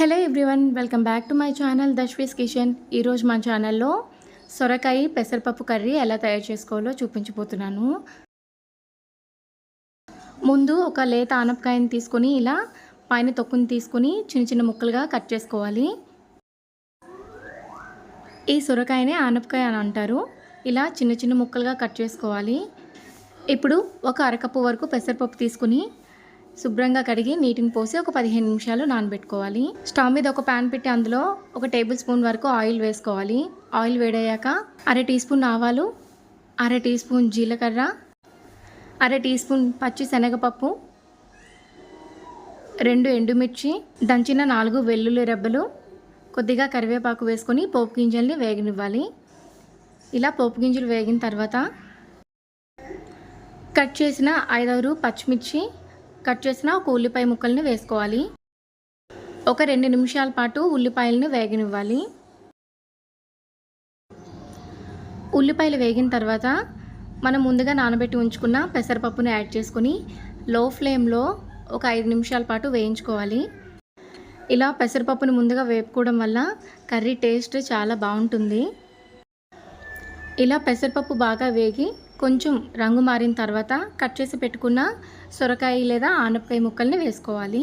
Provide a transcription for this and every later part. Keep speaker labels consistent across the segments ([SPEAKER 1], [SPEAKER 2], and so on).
[SPEAKER 1] Hello everyone welcome back to my channel దశ్వీస్ kitchen. ఈరోజు మా ఛానల్లో సొరకాయ పెసరపప్పు కర్రీ ఎలా తయారు చేసుకోవాలో చూపించబోతున్నాను. ముందు ఒక లేత ఆనపకాయని తీసుకొని ఇలా పైన తొక్కుని తీసుకొని చిన్న చిన్న ముక్కలుగా కట్ చేసుకోవాలి. ఈ సొరకాయనే ఆనపకాయ అని అంటారు. ఇలా చిన్న చిన్న ముక్కలుగా కట్ చేసుకోవాలి. ఇప్పుడు ఒక అరకప్పు వరకు పెసరపప్పు తీసుకుని శుభ్రంగా కడిగి నీటిని పోసి ఒక పదిహేను నిమిషాలు నానబెట్టుకోవాలి. స్టవ్ మీద ఒక ప్యాన్ పెట్టి అందులో ఒక టేబుల్ స్పూన్ వరకు ఆయిల్ వేసుకోవాలి. ఆయిల్ వేడయ్యాక అర టీ స్పూన్ ఆవాలు అర టీ స్పూన్ జీలకర్ర అర టీ స్పూన్ పచ్చి శనగపప్పు రెండు ఎండుమిర్చి దంచిన నాలుగు వెల్లుల్లి రెబ్బలు కొద్దిగా కరివేపాకు వేసుకొని పోపు గింజల్ని వేగనివ్వాలి. ఇలా పోపు గింజలు వేగిన తర్వాత కట్ చేసిన ఐదారు పచ్చిమిర్చి కట్ చేసిన ఒక ఉల్లిపాయ ముక్కల్ని వేసుకోవాలి. ఒక రెండు నిమిషాల పాటు ఉల్లిపాయలను వేగనివ్వాలి. ఉల్లిపాయలు వేగిన తర్వాత మనం ముందుగా నానబెట్టి ఉంచుకున్న పెసరపప్పును యాడ్ చేసుకొని లో ఫ్లేమ్లో ఒక ఐదు నిమిషాల పాటు వేయించుకోవాలి. ఇలా పెసరపప్పును ముందుగా వేపుకోవడం వల్ల కర్రీ టేస్ట్ చాలా బాగుంటుంది. ఇలా పెసరపప్పు బాగా వేగి కొంచెం రంగు మారిన తర్వాత కట్ చేసి పెట్టుకున్న సొరకాయ లేదా ఆనపకాయ ముక్కల్ని వేసుకోవాలి.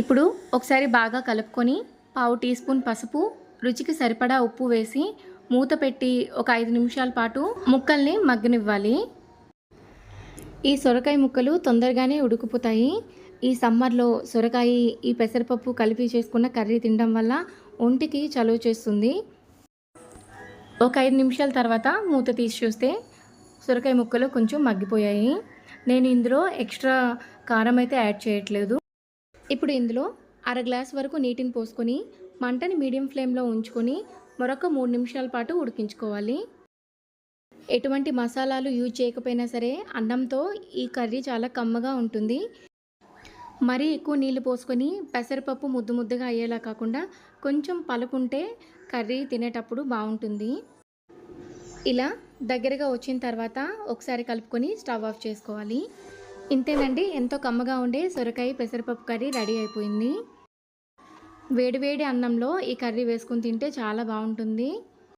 [SPEAKER 1] ఇప్పుడు ఒకసారి బాగా కలుపుకొని పావు టీ స్పూన్ పసుపు రుచికి సరిపడా ఉప్పు వేసి మూత పెట్టి ఒక ఐదు నిమిషాల పాటు ముక్కల్ని మగ్గనివ్వాలి. ఈ సొరకాయ ముక్కలు తొందరగానే ఉడికిపోతాయి. ఈ సమ్మర్లో సొరకాయ ఈ పెసరపప్పు కలిపి చేసుకున్న కర్రీ తినడం వల్ల ఒంటికి చలువ చేస్తుంది. ఒక ఐదు నిమిషాల తర్వాత మూత తీసి చూస్తే సొరకాయ ముక్కలు కొంచెం మగ్గిపోయాయి. నేను ఇందులో ఎక్స్ట్రా కారం అయితే యాడ్ చేయట్లేదు. ఇప్పుడు ఇందులో అర గ్లాస్ వరకు నీటిని పోసుకొని మంటని మీడియం ఫ్లేమ్లో ఉంచుకొని మరొక మూడు నిమిషాల పాటు ఉడికించుకోవాలి. ఎటువంటి మసాలాలు యూజ్ చేయకపోయినా సరే అన్నంతో ఈ కర్రీ చాలా కమ్మగా ఉంటుంది. మరీ ఎక్కువ నీళ్ళు పోసుకొని పెసరపప్పు ముద్దు ముద్దుగా అయ్యేలా కాకుండా కొంచెం పలుకుంటే కర్రీ తినేటప్పుడు బాగుంటుంది. ఇలా దగ్గరగా వచ్చిన తర్వాత ఒకసారి కలుపుకొని స్టవ్ ఆఫ్ చేసుకోవాలి. ఇంతేనండి ఎంతో కమ్మగా ఉండే సొరకాయ పెసరపప్పు కర్రీ రెడీ అయిపోయింది. వేడివేడి అన్నంలో ఈ కర్రీ వేసుకుని తింటే చాలా బాగుంటుంది.